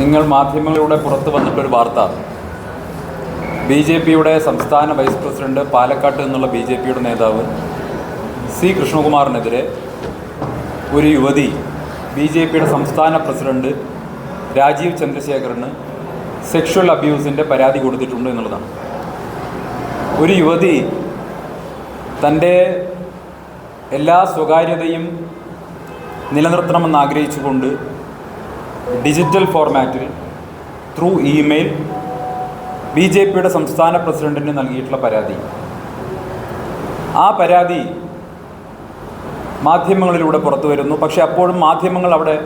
നിങ്ങൾ മാധ്യമങ്ങളിലൂടെ പുറത്തു വന്നിട്ടൊരു വാർത്ത. ബി ജെ പിയുടെ സംസ്ഥാന വൈസ് പ്രസിഡന്റ് പാലക്കാട്ട് നിന്നുള്ള ബി ജെ പിയുടെ നേതാവ് സി കൃഷ്ണകുമാറിനെതിരെ ഒരു യുവതി ബി ജെ പിയുടെ സംസ്ഥാന പ്രസിഡന്റ് രാജീവ് ചന്ദ്രശേഖറിന് സെക്ഷൽ അബ്യൂസിന്റെ പരാതി കൊടുത്തിട്ടുണ്ട് എന്നുള്ളതാണ്. ഒരു യുവതി തന്റെ എല്ലാ സ്വകാര്യതയും നിലനിർത്തണമെന്ന് ആഗ്രഹിച്ചുകൊണ്ട് ഡിജിറ്റൽ ഫോർമാറ്റിൽ ത്രൂ ഇമെയിൽ ബി ജെ പിയുടെ സംസ്ഥാന പ്രസിഡന്റിന് നൽകിയിട്ടുള്ള പരാതി. ആ പരാതി മാധ്യമങ്ങളിലൂടെ പുറത്തു വരുന്നു. പക്ഷേ അപ്പോഴും മാധ്യമങ്ങൾ അവിടെ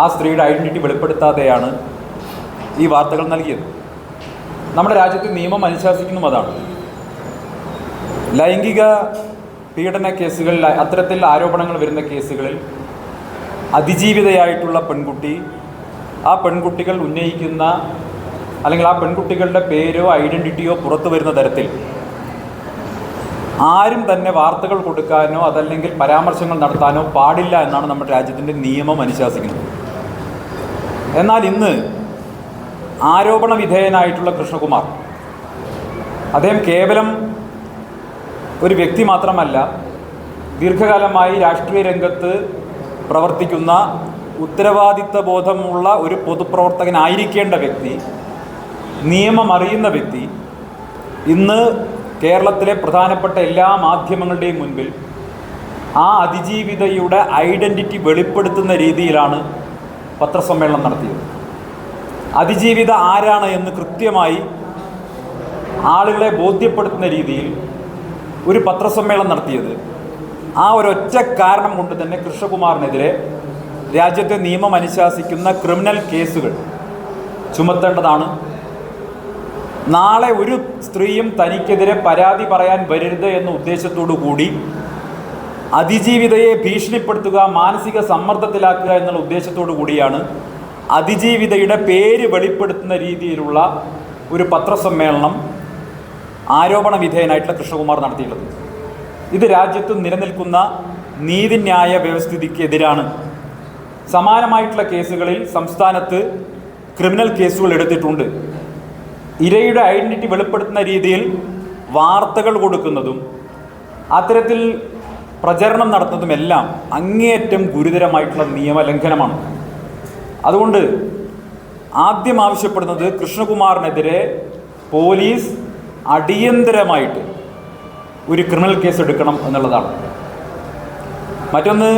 ആ സ്ത്രീയുടെ ഐഡന്റിറ്റി വെളിപ്പെടുത്താതെയാണ് ഈ വാർത്തകൾ നൽകിയത്. നമ്മുടെ രാജ്യത്തെ നിയമം അനുശാസിക്കുന്നതും അതാണ്. ലൈംഗിക പീഡന കേസുകളിൽ അത്തരത്തിൽ ആരോപണങ്ങൾ വരുന്ന കേസുകളിൽ അതിജീവിതയായിട്ടുള്ള പെൺകുട്ടി. ആ പെൺകുട്ടികൾ ഉന്നയിക്കുന്ന അല്ലെങ്കിൽ ആ പെൺകുട്ടികളുടെ പേരോ ഐഡന്റിറ്റിയോ പുറത്തു വരുന്ന തരത്തിൽ ആരും തന്നെ വാർത്തകൾ കൊടുക്കാനോ അതല്ലെങ്കിൽ പരാമർശങ്ങൾ നടത്താനോ പാടില്ല എന്നാണ് നമ്മുടെ രാജ്യത്തിന്റെ നിയമം അനുശാസിക്കുന്നത്. എന്നാൽ ഇന്ന് ആരോപണ വിധേയനായിട്ടുള്ള കൃഷ്ണകുമാർ അദ്ദേഹം കേവലം ഒരു വ്യക്തി മാത്രമല്ല ദീർഘകാലമായി രാഷ്ട്രീയ രംഗത്ത് പ്രവർത്തിക്കുന്ന ഉത്തരവാദിത്ത ബോധമുള്ള ഒരു പൊതുപ്രവർത്തകനായിരിക്കേണ്ട വ്യക്തി നിയമം അറിയുന്ന വ്യക്തി ഇന്ന് കേരളത്തിലെ പ്രധാനപ്പെട്ട എല്ലാ മാധ്യമങ്ങളുടെയും മുൻപിൽ ആ അതിജീവിതയുടെ ഐഡന്റിറ്റി വെളിപ്പെടുത്തുന്ന രീതിയിലാണ് പത്രസമ്മേളനം നടത്തിയത്. അതിജീവിത ആരാണ് എന്ന് കൃത്യമായി ആളുകളെ ബോധ്യപ്പെടുത്തുന്ന രീതിയിൽ ഒരു പത്രസമ്മേളനം നടത്തിയത്. ആ ഒരൊറ്റ കാരണം കൊണ്ട് തന്നെ കൃഷ്ണകുമാറിനെതിരെ രാജ്യത്തെ നിയമം അനുശാസിക്കുന്ന ക്രിമിനൽ കേസുകൾ ചുമത്തേണ്ടതാണ്. നാളെ ഒരു സ്ത്രീയും തനിക്കെതിരെ പരാതി പറയാൻ വരരുത് എന്ന ഉദ്ദേശത്തോടു കൂടി അതിജീവിതയെ ഭീഷണിപ്പെടുത്തുക മാനസിക സമ്മർദ്ദത്തിലാക്കുക എന്നുള്ള ഉദ്ദേശത്തോടു കൂടിയാണ് അതിജീവിതയുടെ പേര് വെളിപ്പെടുത്തുന്ന രീതിയിലുള്ള ഒരു പത്രസമ്മേളനം ആരോപണ വിധേയനായിട്ടുള്ള കൃഷ്ണകുമാർ നടത്തിയിട്ടുള്ളത്. ഇത് രാജ്യത്ത് നിലനിൽക്കുന്ന നീതിന്യായ വ്യവസ്ഥിതിക്കെതിരാണ്. സമാനമായിട്ടുള്ള കേസുകളിൽ സംസ്ഥാനത്ത് ക്രിമിനൽ കേസുകൾ എടുത്തിട്ടുണ്ട്. ഇരയുടെ ഐഡന്റിറ്റി വെളിപ്പെടുത്തുന്ന രീതിയിൽ വാർത്തകൾ കൊടുക്കുന്നതും അത്തരത്തിൽ പ്രചരണം നടത്തുന്നതുമെല്ലാം അങ്ങേയറ്റം ഗുരുതരമായിട്ടുള്ള നിയമലംഘനമാണ്. അതുകൊണ്ട് ആദ്യം ആവശ്യപ്പെടുന്നത് കൃഷ്ണകുമാറിനെതിരെ പോലീസ് അടിയന്തരമായിട്ട് ഒരു ക്രിമിനൽ കേസ് എടുക്കണം എന്നുള്ളതാണ്. മറ്റൊന്ന്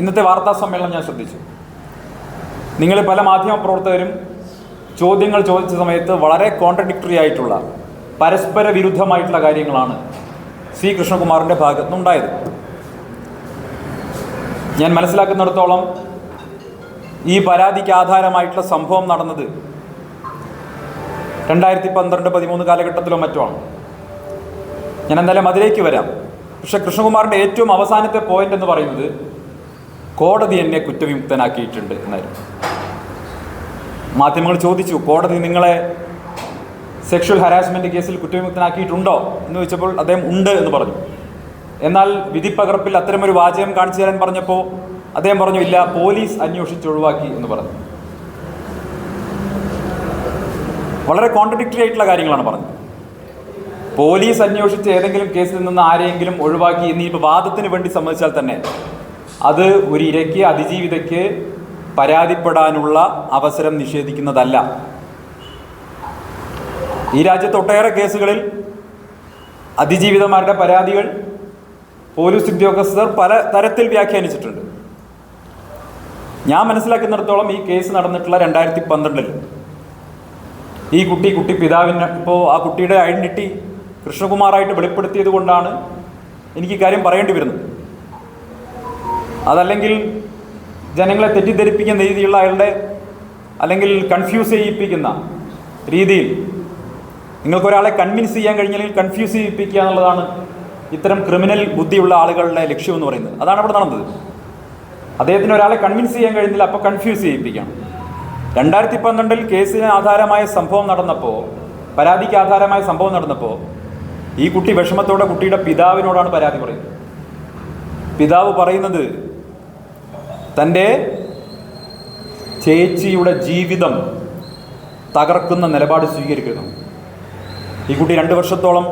ഇന്നത്തെ വാർത്താ സമ്മേളനം ഞാൻ ശ്രദ്ധിച്ചു. നിങ്ങൾ പല മാധ്യമ പ്രവർത്തകരും ചോദ്യങ്ങൾ ചോദിച്ച സമയത്ത് വളരെ കോൺട്രഡിക്ടറി ആയിട്ടുള്ള പരസ്പര വിരുദ്ധമായിട്ടുള്ള കാര്യങ്ങളാണ് സി കൃഷ്ണകുമാറിന്റെ ഭാഗത്തുനിന്നുണ്ടായത് ഞാൻ മനസ്സിലാക്കുന്നിടത്തോളം ഈ പരാതിക്ക് ആധാരമായിട്ടുള്ള സംഭവം നടന്നത് രണ്ടായിരത്തി പന്ത്രണ്ട് പതിമൂന്ന് കാലഘട്ടത്തിലോ മറ്റോ ആണ്. ഞാൻ എന്തായാലും അതിലേക്ക് വരാം. പക്ഷെ കൃഷ്ണകുമാറിന്റെ ഏറ്റവും അവസാനത്തെ പോയിന്റ് എന്ന് പറയുന്നത് കോടതി എന്നെ കുറ്റവിമുക്തനാക്കിയിട്ടുണ്ട് എന്നായിരുന്നു. മാധ്യമങ്ങൾ ചോദിച്ചു കോടതി നിങ്ങളെ സെക്ഷൽ ഹരാസ്മെന്റ് കേസിൽ കുറ്റവിമുക്തനാക്കിയിട്ടുണ്ടോ? എന്ന് ചോദിച്ചപ്പോൾ അദ്ദേഹം ഉണ്ട് എന്ന് പറഞ്ഞു. എന്നാൽ വിധി വിധിപ്പകർപ്പിൽ അത്തരമൊരു വാചകം കാണിച്ചു തരാൻ പറഞ്ഞപ്പോൾ അദ്ദേഹം പറഞ്ഞു ഇല്ല പോലീസ് അന്വേഷിച്ച് ഒഴിവാക്കി എന്ന് പറഞ്ഞു. വളരെ കോൺട്രഡിക്ടറി ആയിട്ടുള്ള കാര്യങ്ങളാണ് പറഞ്ഞത്. പോലീസ് അന്വേഷിച്ച് ഏതെങ്കിലും കേസിൽ നിന്ന് ആരെയെങ്കിലും ഒഴിവാക്കി ഇനിയിപ്പോൾ വാദത്തിന് വേണ്ടി സമ്മതിച്ചാൽ തന്നെ അത് ഒരു ഇരയ്ക്ക് അതിജീവിതയ്ക്ക് പരാതിപ്പെടാനുള്ള അവസരം നിഷേധിക്കുന്നതല്ല. ഈ രാജ്യത്ത് ഒട്ടേറെ കേസുകളിൽ അതിജീവിതമാരുടെ പരാതികൾ പോലീസ് ഉദ്യോഗസ്ഥർ പല തരത്തിൽ വ്യാഖ്യാനിച്ചിട്ടുണ്ട്. ഞാൻ മനസ്സിലാക്കുന്നിടത്തോളം ഈ കേസ് നടന്നിട്ടുള്ള രണ്ടായിരത്തി പന്ത്രണ്ടിൽ ഈ കുട്ടി കുട്ടി പിതാവിന് ഇപ്പോൾ ആ കുട്ടിയുടെ ഐഡന്റിറ്റി കൃഷ്ണകുമാറായിട്ട് വെളിപ്പെടുത്തിയത് കൊണ്ടാണ് എനിക്ക് കാര്യം പറയേണ്ടി വരുന്നത്. അതല്ലെങ്കിൽ ജനങ്ങളെ തെറ്റിദ്ധരിപ്പിക്കുന്ന രീതിയിലുള്ള അയാളുടെ അല്ലെങ്കിൽ കൺഫ്യൂസ് ചെയ്യിപ്പിക്കുന്ന രീതിയിൽ നിങ്ങൾക്കൊരാളെ കൺവിൻസ് ചെയ്യാൻ കഴിഞ്ഞില്ലെങ്കിൽ കൺഫ്യൂസ് ചെയ്യിപ്പിക്കുക എന്നുള്ളതാണ് ഇത്തരം ക്രിമിനൽ ബുദ്ധിയുള്ള ആളുകളുടെ ലക്ഷ്യം എന്ന് പറയുന്നത്. അതാണ് അവിടെ നടന്നത്. അദ്ദേഹത്തിന് ഒരാളെ കൺവിൻസ് ചെയ്യാൻ കഴിഞ്ഞില്ല അപ്പോൾ കൺഫ്യൂസ് ചെയ്യിപ്പിക്കണം. രണ്ടായിരത്തി പന്ത്രണ്ടിൽ കേസിന് ആധാരമായ സംഭവം നടന്നപ്പോൾ പരാതിക്ക് ആധാരമായ സംഭവം നടന്നപ്പോൾ ഈ കുട്ടി വിഷമത്തോടെ കുട്ടിയുടെ പിതാവിനോടാണ് പരാതി പറയുന്നത്. പിതാവ് പറയുന്നത് തന്റെ ചേച്ചിയുടെ ജീവിതം തകർക്കുന്ന നിലപാട് സ്വീകരിക്കുന്നു. ഈ കുട്ടി രണ്ട് വർഷത്തോളം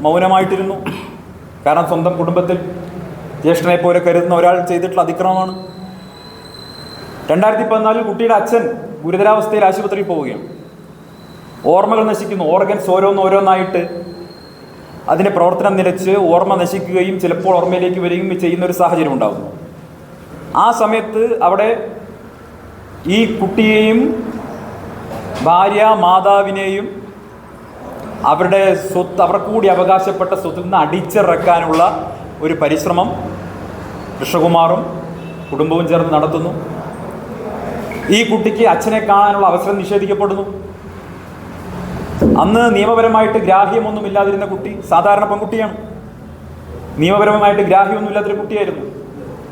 മൗനമായിട്ടിരുന്നു. കാരണം സ്വന്തം കുടുംബത്തിൽ ജ്യേഷ്ഠനെ പോലെ കരുതുന്ന ഒരാൾ ചെയ്തിട്ടുള്ള അതിക്രമമാണ്. രണ്ടായിരത്തി പതിനാലിൽ കുട്ടിയുടെ അച്ഛൻ ഗുരുതരാവസ്ഥയിൽ ആശുപത്രിയിൽ പോവുകയാണ്. ഓർമ്മകൾ നശിക്കുന്നു. ഓർഗൻസ് ഓരോന്നോരോന്നായിട്ട് അതിന്റെ പ്രവർത്തനം നിലച്ച് ഓർമ്മ നശിക്കുകയും ചിലപ്പോൾ ഓർമ്മയിലേക്ക് വരികയും ചെയ്യുന്ന ഒരു സാഹചര്യം ഉണ്ടാകും. ആ സമയത്ത് അവിടെ ഈ കുട്ടിയെയും ഭാര്യ മാതാവിനെയും അവരുടെ സ്വത്ത് അവർക്ക് കൂടി അവകാശപ്പെട്ട സ്വത്തിൽ നിന്ന് അടിച്ചിറക്കാനുള്ള ഒരു പരിശ്രമം കൃഷ്ണകുമാറും കുടുംബവും ചേർന്ന് നടത്തുന്നു. ഈ കുട്ടിക്ക് അച്ഛനെ കാണാനുള്ള അവസരം നിഷേധിക്കപ്പെടുന്നു. അന്ന് നിയമപരമായിട്ട് ഗ്രാഹ്യമൊന്നുമില്ലാതിരുന്ന കുട്ടി സാധാരണ പെൺകുട്ടിയാണ്. നിയമപരമായിട്ട് ഗ്രാഹ്യമൊന്നുമില്ലാത്തൊരു കുട്ടിയായിരുന്നു.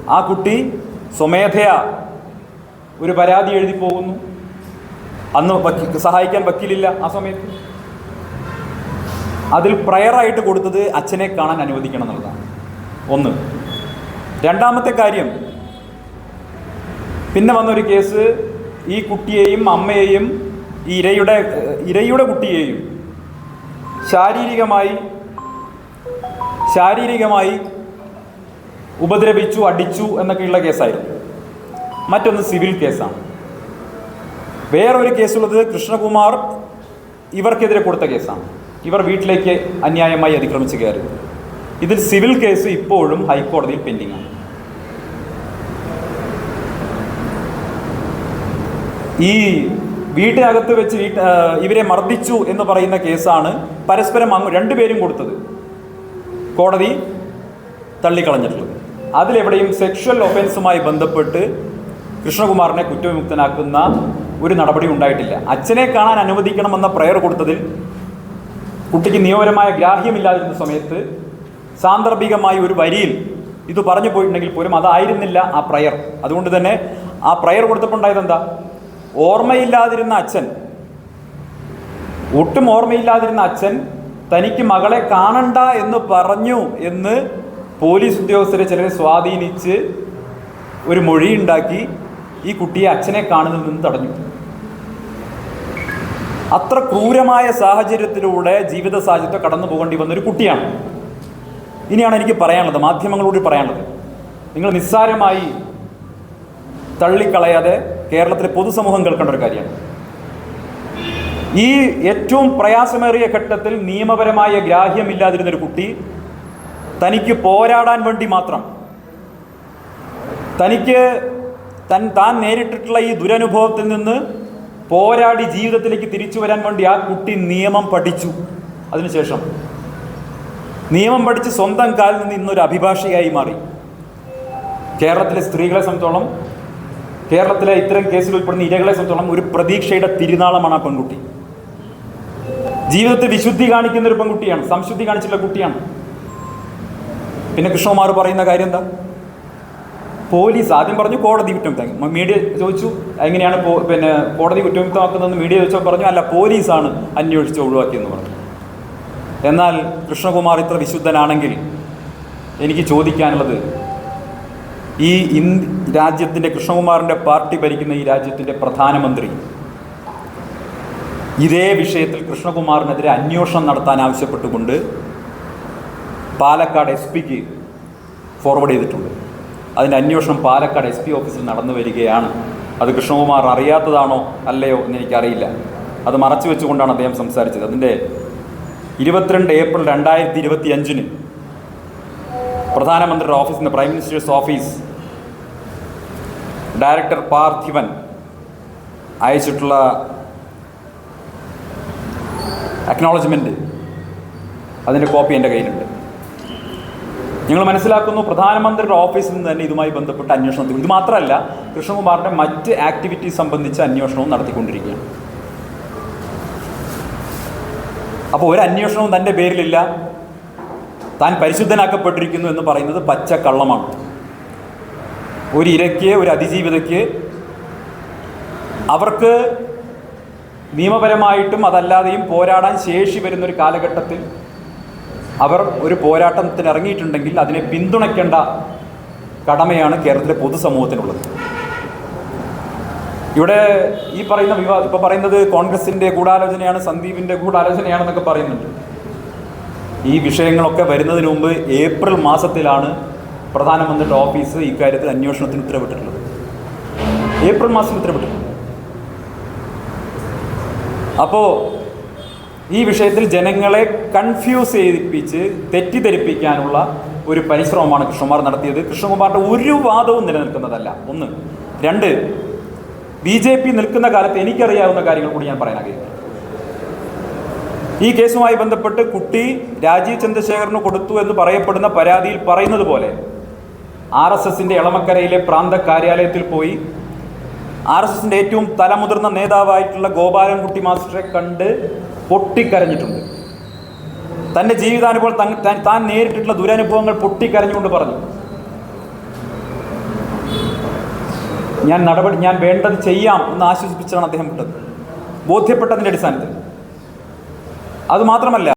ആ കുട്ടി സ്വമേധയാ ഒരു പരാതി എഴുതി പോകുന്നു. അന്ന് സഹായിക്കാൻ വക്കീലില്ല ആ സമയത്ത്. അതിൽ പ്രയറായിട്ട് കൊടുത്തത് അച്ഛനെ കാണാൻ അനുവദിക്കണം എന്നുള്ളതാണ്. ഒന്ന്. രണ്ടാമത്തെ കാര്യം പിന്നെ വന്നൊരു കേസ് ഈ കുട്ടിയെയും അമ്മയെയും ഈ ഇരയുടെ ഇരയുടെ കുട്ടിയെയും ശാരീരികമായി ശാരീരികമായി ഉപദ്രവിച്ചു അടിച്ചു എന്നൊക്കെയുള്ള കേസായിരുന്നു. മറ്റൊന്ന് സിവിൽ കേസാണ്. വേറൊരു കേസുള്ളത് കൃഷ്ണകുമാർ ഇവർക്കെതിരെ കൊടുത്ത കേസാണ്. ഇവർ വീട്ടിലേക്ക് അന്യായമായി അതിക്രമിച്ച് കയറി. ഇതിൽ സിവിൽ കേസ് ഇപ്പോഴും ഹൈക്കോടതിയിൽ പെൻഡിംഗ് ആണ് ഈ വീട്ടിനകത്ത് വെച്ച് ഇവരെ മർദ്ദിച്ചു എന്ന് പറയുന്ന കേസാണ് പരസ്പരം അങ്ങ് രണ്ടുപേരും കൊടുത്തത്. കോടതി തള്ളിക്കളഞ്ഞിട്ടുള്ളത്. അതിലെവിടെയും സെക്ഷൽ ഒഫൻസുമായി ബന്ധപ്പെട്ട് കൃഷ്ണകുമാറിനെ കുറ്റവിമുക്തനാക്കുന്ന ഒരു നടപടി ഉണ്ടായിട്ടില്ല. അച്ഛനെ കാണാൻ അനുവദിക്കണമെന്ന പ്രയർ കൊടുത്തതിൽ കുട്ടിക്ക് നിയമപരമായ ഗ്രാഹ്യമില്ലാതിരുന്ന സമയത്ത് സാന്ദർഭികമായി ഒരു വരിയിൽ ഇത് പറഞ്ഞു പോയിട്ടുണ്ടെങ്കിൽ പോലും അതായിരുന്നില്ല ആ പ്രയർ. അതുകൊണ്ട് തന്നെ ആ പ്രയർ കൊടുത്തപ്പോൾ ഉണ്ടായത് എന്താ? ഓർമ്മയില്ലാതിരുന്ന അച്ഛൻ. ഒട്ടും ഓർമ്മയില്ലാതിരുന്ന അച്ഛൻ തനിക്ക് മകളെ കാണണ്ട എന്ന് പറഞ്ഞു എന്ന് പോലീസ് ഉദ്യോഗസ്ഥരെ ചിലരെ സ്വാധീനിച്ച് ഒരു മൊഴിയുണ്ടാക്കി ഈ കുട്ടിയെ അച്ഛനെ കാണുന്നതിൽ നിന്ന് തടഞ്ഞു. അത്ര ക്രൂരമായ സാഹചര്യത്തിലൂടെ ജീവിത സാഹചര്യത്തെ കടന്നു പോകേണ്ടി വന്ന ഒരു കുട്ടിയാണ്. ഇനിയാണ് എനിക്ക് പറയാനുള്ളത് മാധ്യമങ്ങളോട് പറയാനുള്ളത്. നിങ്ങൾ നിസ്സാരമായി തള്ളിക്കളയാതെ കേരളത്തിലെ പൊതുസമൂഹം കേൾക്കേണ്ട ഒരു കാര്യമാണ്. ഈ ഏറ്റവും പ്രയാസമേറിയ ഘട്ടത്തിൽ നിയമപരമായ ഗ്രാഹ്യമില്ലാതിരുന്ന ഒരു കുട്ടി തനിക്ക് പോരാടാൻ വേണ്ടി മാത്രം തനിക്ക് തൻ താൻ നേരിട്ടിട്ടുള്ള ഈ ദുരനുഭവത്തിൽ നിന്ന് പോരാടി ജീവിതത്തിലേക്ക് തിരിച്ചു വരാൻ വേണ്ടി ആ കുട്ടി നിയമം പഠിച്ചു. അതിനുശേഷം നിയമം പഠിച്ച് സ്വന്തം കാലിൽ നിന്ന് ഇന്നൊരു അഭിഭാഷകയായി മാറി. കേരളത്തിലെ സ്ത്രീകളെ സംബന്ധിച്ചോളം കേരളത്തിലെ ഇത്തരം കേസിൽ ഉൾപ്പെടുന്ന ഇരകളെ സംബന്ധിച്ചോളം ഒരു പ്രതീക്ഷയുടെ തിരുനാളമാണ് ആ പെൺകുട്ടി. ജീവിതത്തെ വിശുദ്ധി കാണിക്കുന്ന ഒരു പെൺകുട്ടിയാണ് സംശുദ്ധി കാണിച്ചിട്ടുള്ള കുട്ടിയാണ്. പിന്നെ കൃഷ്ണകുമാർ പറയുന്ന കാര്യം എന്താ? പോലീസ് ആദ്യം പറഞ്ഞു കോടതി കുറ്റമുക്തം മീഡിയ ചോദിച്ചു എങ്ങനെയാണ് പിന്നെ കോടതി കുറ്റമുക്തമാക്കുന്നതെന്ന് മീഡിയ ചോദിച്ചപ്പോൾ പറഞ്ഞു അല്ല പോലീസാണ് അന്വേഷിച്ച് ഒഴിവാക്കിയെന്ന് പറഞ്ഞു. എന്നാൽ കൃഷ്ണകുമാർ ഇത്ര വിശുദ്ധനാണെങ്കിൽ എനിക്ക് ചോദിക്കാനുള്ളത് ഈ ഇൻ രാജ്യത്തിന്റെ കൃഷ്ണകുമാറിന്റെ പാർട്ടി ഭരിക്കുന്ന ഈ രാജ്യത്തിന്റെ പ്രധാനമന്ത്രി. ഇതേ വിഷയത്തിൽ കൃഷ്ണകുമാറിനെതിരെ അന്വേഷണം നടത്താൻ ആവശ്യപ്പെട്ടുകൊണ്ട് പാലക്കാട് എസ് പിക്ക് ഫോർവേഡ് ചെയ്തിട്ടുണ്ട്. അതിന്റെ അന്വേഷണം പാലക്കാട് എസ് പി ഓഫീസിൽ നടന്നു വരികയാണ്. അത് കൃഷ്ണകുമാർ അറിയാത്തതാണോ അല്ലയോ എന്ന് എനിക്കറിയില്ല. അത് മറച്ചു വെച്ചുകൊണ്ടാണ് അദ്ദേഹം സംസാരിച്ചത്. അതിന്റെ ഇരുപത്തിരണ്ട് ഏപ്രിൽ രണ്ടായിരത്തി ഇരുപത്തി അഞ്ചിന് പ്രധാനമന്ത്രിയുടെ നിന്ന് prime minister's office director Parthivan അയച്ചിട്ടുള്ള acknowledgement അതിന്റെ കോപ്പി എന്റെ കയ്യിലുണ്ട്. നിങ്ങൾ മനസ്സിലാക്കുന്നു പ്രധാനമന്ത്രിയുടെ ഓഫീസിൽ നിന്ന് തന്നെ ഇതുമായി ബന്ധപ്പെട്ട അന്വേഷണം ഇത് മാത്രമല്ല കൃഷ്ണകുമാറിന്റെ മറ്റ് ആക്ടിവിറ്റി സംബന്ധിച്ച അന്വേഷണവും നടത്തിക്കൊണ്ടിരിക്കുകയാണ്. അപ്പോൾ ഒരു അന്വേഷണവും തന്റെ പേരിലില്ല. താൻ പരിശുദ്ധനാക്കപ്പെട്ടിരിക്കുന്നു എന്ന് പറയുന്നത് പച്ച കള്ളമാണ്. ഒരു ഇരയ്ക്ക് ഒരു അതിജീവിതയ്ക്ക് അവർക്ക് നിയമപരമായിട്ടും അതല്ലാതെയും പോരാടാൻ ശേഷി വരുന്നൊരു കാലഘട്ടത്തിൽ അവർ ഒരു പോരാട്ടത്തിന് ഇറങ്ങിയിട്ടുണ്ടെങ്കിൽ അതിനെ പിന്തുണയ്ക്കേണ്ട കടമയാണ് കേരളത്തിലെ പൊതുസമൂഹത്തിനുള്ളത്. ഇവിടെ ഈ പറയുന്ന വിവാദം ഇപ്പോൾ പറയുന്നത് കോൺഗ്രസിന്റെ ഗൂഢാലോചനയാണ് സന്ദീപിന്റെ ഗൂഢാലോചനയാണെന്നൊക്കെ പറയുന്നുണ്ട്. ഈ വിഷയങ്ങളൊക്കെ വരുന്നതിന് മുമ്പ് ഏപ്രിൽ മാസത്തിലാണ് പ്രധാനമന്ത്രിയുടെ ഓഫീസ് ഇക്കാര്യത്തിൽ അന്വേഷണത്തിന് ഉത്തരവിട്ടിട്ടുള്ളത്. ഏപ്രിൽ മാസത്തിൽ ഉത്തരവിട്ടിട്ടുണ്ട്. അപ്പോൾ ഈ വിഷയത്തിൽ ജനങ്ങളെ കൺഫ്യൂസ് ചെയ്യിപ്പിച്ച് തെറ്റിദ്ധരിപ്പിക്കാനുള്ള ഒരു പരിശ്രമമാണ് കൃഷ്ണകുമാർ നടത്തിയത്. കൃഷ്ണകുമാറിന്റെ ഒരു വാദവും നിലനിൽക്കുന്നതല്ല. ഒന്ന്. രണ്ട്. ബി ജെ പി നിൽക്കുന്ന കാലത്ത് എനിക്കറിയാവുന്ന കാര്യങ്ങൾ കൂടി ഞാൻ പറയാൻ ആഗ്രഹിക്കുന്നു. ഈ കേസുമായി ബന്ധപ്പെട്ട് കുട്ടി രാജീവ് ചന്ദ്രശേഖറിന് കൊടുത്തു എന്ന് പറയപ്പെടുന്ന പരാതിയിൽ പറയുന്നത് പോലെ ആർ എസ് എസിന്റെ എളമക്കരയിലെ പ്രാന്ത കാര്യാലയത്തിൽ പോയി ആർ എസ് എസിന്റെ ഏറ്റവും തലമുതിർന്ന നേതാവായിട്ടുള്ള ഗോപാലൻകുട്ടി മാസ്റ്ററെ കണ്ട് പൊട്ടിക്കരഞ്ഞിട്ടുണ്ട്. തന്റെ ജീവിതാനുഭവം തൻ- നേരിട്ടിട്ടുള്ള ദുരനുഭവങ്ങൾ പൊട്ടിക്കരഞ്ഞുകൊണ്ട് പറഞ്ഞു. ഞാൻ നടപടി ഞാൻ വേണ്ടത് ചെയ്യാം എന്ന് ആശ്വസിപ്പിച്ചാണ് അദ്ദേഹം വിട്ടത്. ബോധ്യപ്പെട്ടതിന്റെ അടിസ്ഥാനത്തിൽ. അത് മാത്രമല്ല